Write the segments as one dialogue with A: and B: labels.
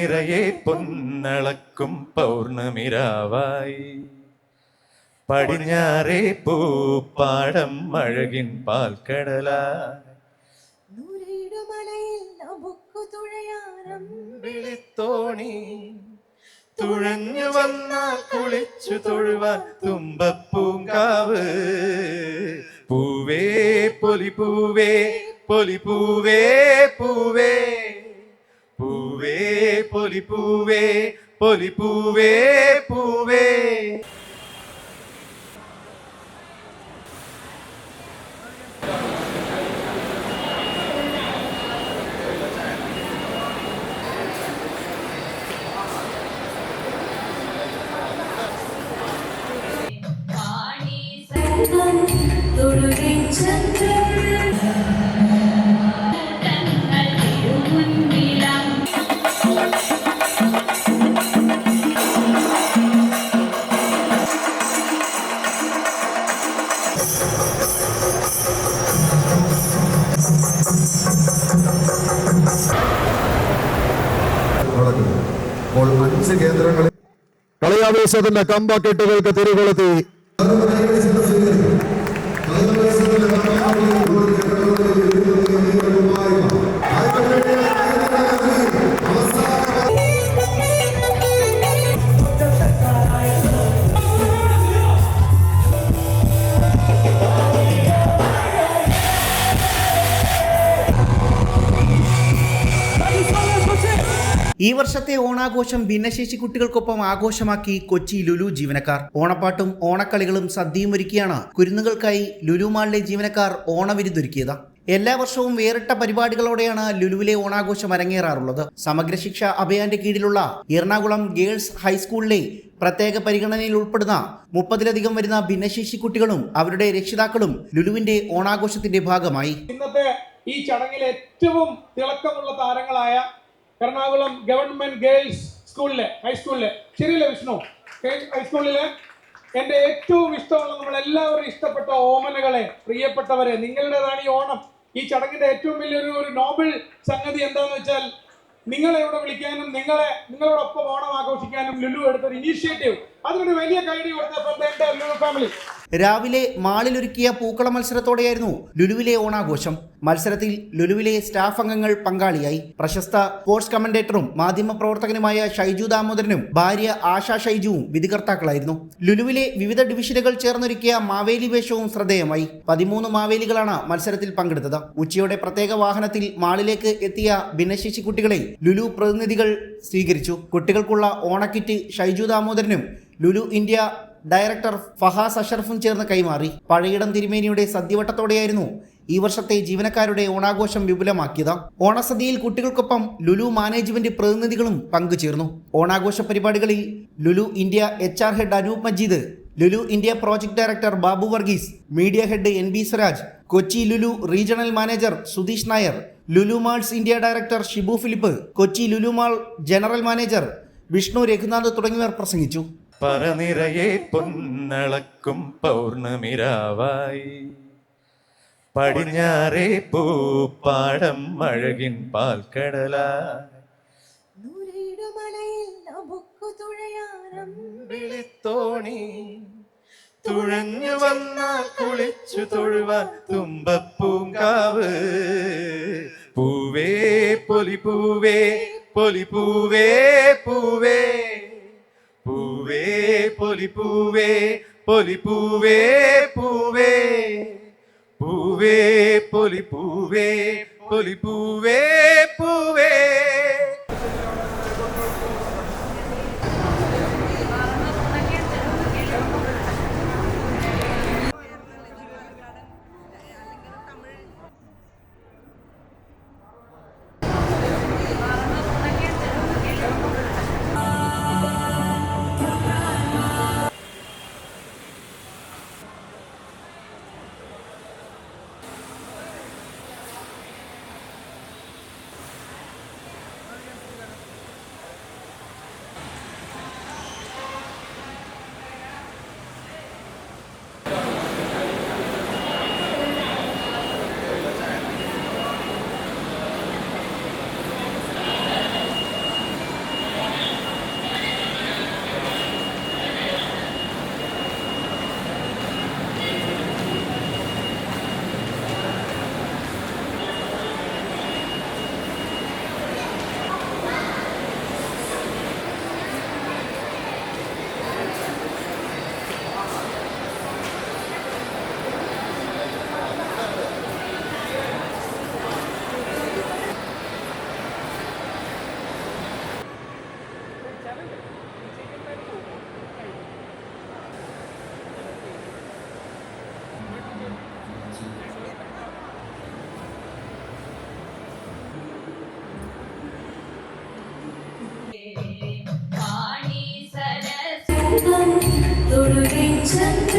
A: പറനിറയെ പൊന്നളക്കും പൗർണമിരാവായി. പടിഞ്ഞാറേ പൂപ്പാടം അഴകിൻ
B: പാൽക്കടല
A: വിളിത്തോണി തുഴഞ്ഞു വന്നാൽ കുളിച്ചു തൊഴുവാൻ തുമ്പപ്പൂങ്കാവ്. പൂവേ പൊലി പൂവേ പൊലി പൂവേ പൂവേ. പൂവേ പൊലി പൂവേ പൊലി പൂവേ പൂവേ
B: തൊഴുകിൻ
C: അഞ്ച് കേന്ദ്രങ്ങളിൽ
D: കളിയാവേശത്തിന്റെ കമ്പക്കെട്ടുകൾക്ക് തിരികൊളുത്തി.
E: ഈ വർഷത്തെ ഓണാഘോഷം ഭിന്നശേഷി കുട്ടികൾക്കൊപ്പം ആഘോഷമാക്കി കൊച്ചി ലുലു ജീവനക്കാർ. ഓണപ്പാട്ടും ഓണക്കളികളും സദ്യയും ഒരുക്കിയാണ് കുരുന്നുകൾക്കായി ലുലു മാളിലെ ജീവനക്കാർ ഓണവിരുദ്ധൊരുക്കിയത് എല്ലാ വർഷവും വേറിട്ട പരിപാടികളോടെയാണ് ലുലുവിലെ ഓണാഘോഷം അരങ്ങേറാറുള്ളത്. സമഗ്ര ശിക്ഷ അഭിയാന്റെ കീഴിലുള്ള എറണാകുളം ഗേൾസ് ഹൈസ്കൂളിലെ പ്രത്യേക പരിഗണനയിൽ ഉൾപ്പെടുന്ന മുപ്പതിലധികം വരുന്ന ഭിന്നശേഷി കുട്ടികളും അവരുടെ രക്ഷിതാക്കളും ലുലുവിന്റെ ഓണാഘോഷത്തിന്റെ ഭാഗമായി.
F: ഇന്നത്തെ ഈ ചടങ്ങിൽ ഏറ്റവും തിളക്കമുള്ള താരങ്ങളായ എറണാകുളം ഗവൺമെന്റ് ഗേൾസ് സ്കൂളിലെ ഹൈസ്കൂളിലെ ശരിയല്ലേ വിഷ്ണു. ഹൈസ്കൂളിലെ എന്റെ ഏറ്റവും ഇഷ്ടമുള്ള നമ്മൾ എല്ലാവരും ഇഷ്ടപ്പെട്ട ഓമനകളെ പ്രിയപ്പെട്ടവരെ നിങ്ങളുടേതാണ് ഈ ഓണം. ഈ ചടങ്ങിന്റെ ഏറ്റവും വലിയൊരു ഒരു നോബിൾ സംഗതി എന്താന്ന് വെച്ചാൽ നിങ്ങളെ ഇവിടെ വിളിക്കാനും നിങ്ങളെ നിങ്ങളോടൊപ്പം ഓണം ആഘോഷിക്കാനും ലുലു എടുത്തൊരു ഇനീഷ്യേറ്റീവ് അതിനൊരു വലിയ കൈഡി കൊടുത്ത ഫാമിലി
E: രാവിലെ മാളിലൊരുക്കിയ പൂക്കള മത്സരത്തോടെയായിരുന്നു ലുലുവിലെ ഓണാഘോഷം. മത്സരത്തിൽ ലുലുവിലെ സ്റ്റാഫ് അംഗങ്ങൾ പങ്കാളിയായി. പ്രശസ്ത സ്പോർട്സ് കമന്റേറ്ററും മാധ്യമപ്രവർത്തകനുമായ ഷൈജു ദാമോദരനും ഭാര്യ ആശാ ഷൈജുവും വിധികർത്താക്കളായിരുന്നു. ലുലുവിലെ വിവിധ ഡിവിഷനുകൾ ചേർന്നൊരുക്കിയ മാവേലി വേഷവും ശ്രദ്ധേയമായി. പതിമൂന്ന് മാവേലികളാണ് മത്സരത്തിൽ പങ്കെടുത്തത്. ഉച്ചയോടെ പ്രത്യേക വാഹനത്തിൽ മാളിലേക്ക് എത്തിയ ഭിന്നശേഷി കുട്ടികളെ ലുലു പ്രതിനിധികൾ സ്വീകരിച്ചു. കുട്ടികൾക്കുള്ള ഓണക്കിറ്റ് ഷൈജു ദാമോദരനും ലുലു ഇന്ത്യ ഡയറക്ടർ ഫഹാസ് അഷറഫും ചേർന്ന് കൈമാറി. പഴയിടം തിരുമേനിയുടെ സദ്യവട്ടത്തോടെയായിരുന്നു ഈ വർഷത്തെ ജീവനക്കാരുടെ ഓണാഘോഷം വിപുലമാക്കിയത്. ഓണസദ്യയിൽ കുട്ടികൾക്കൊപ്പം ലുലു മാനേജ്മെന്റ് പ്രതിനിധികളും പങ്കുചേർന്നു. ഓണാഘോഷ പരിപാടികളിൽ Lulu India H R head Anoop Majeed Lulu India project director Babu Varghese media head N B Swaraj Kochi Lulu regional manager Sudheesh Nair Lulu malls India director Shibu Philip Kochi Lulu mall general manager Vishnu Raghunath തുടങ്ങിയവർ പ്രസംഗിച്ചു.
A: പറനിറയെ പൊന്നളക്കും പൗർണമിരാവായി. പടിഞ്ഞാറേ പൂപ്പാടം അഴകിൻ പാൽക്കടലായി.
B: നൂരേടുമലയിൽ നമുക്കു തുഴയാനം
A: വിളിത്തോണി തുഴഞ്ഞു വന്നാൽ കുളിച്ചു തൊഴുവാൻ തുമ്പപ്പൂങ്കാവ്. പൂവേ പൊലി പൂവേ പൊലി പൂവേ പൂവേ പൂവേ പൊലി പൂവേ പൊലി പൂവേ പൂവേ പൂവേ പൊലി പൂവേ പൊലി പൂവേ പൂവേ
B: തരംഗം തൊഴുകിൻ ചന്ദ്രൻ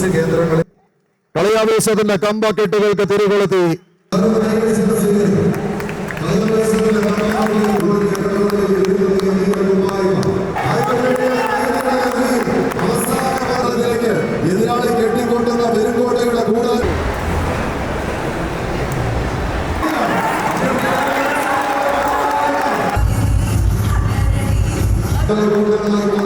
C: അഞ്ച് കേന്ദ്രങ്ങളിൽ
D: കളിയാവേശത്തിന്റെ കമ്പാക്കെട്ടുകൾക്ക് തിരികൊളുത്തി.
C: എതിരാളി കെട്ടിക്കൊണ്ടുന്ന പെരുങ്കോട്ടയുടെ കൂടുതൽ ആയിരം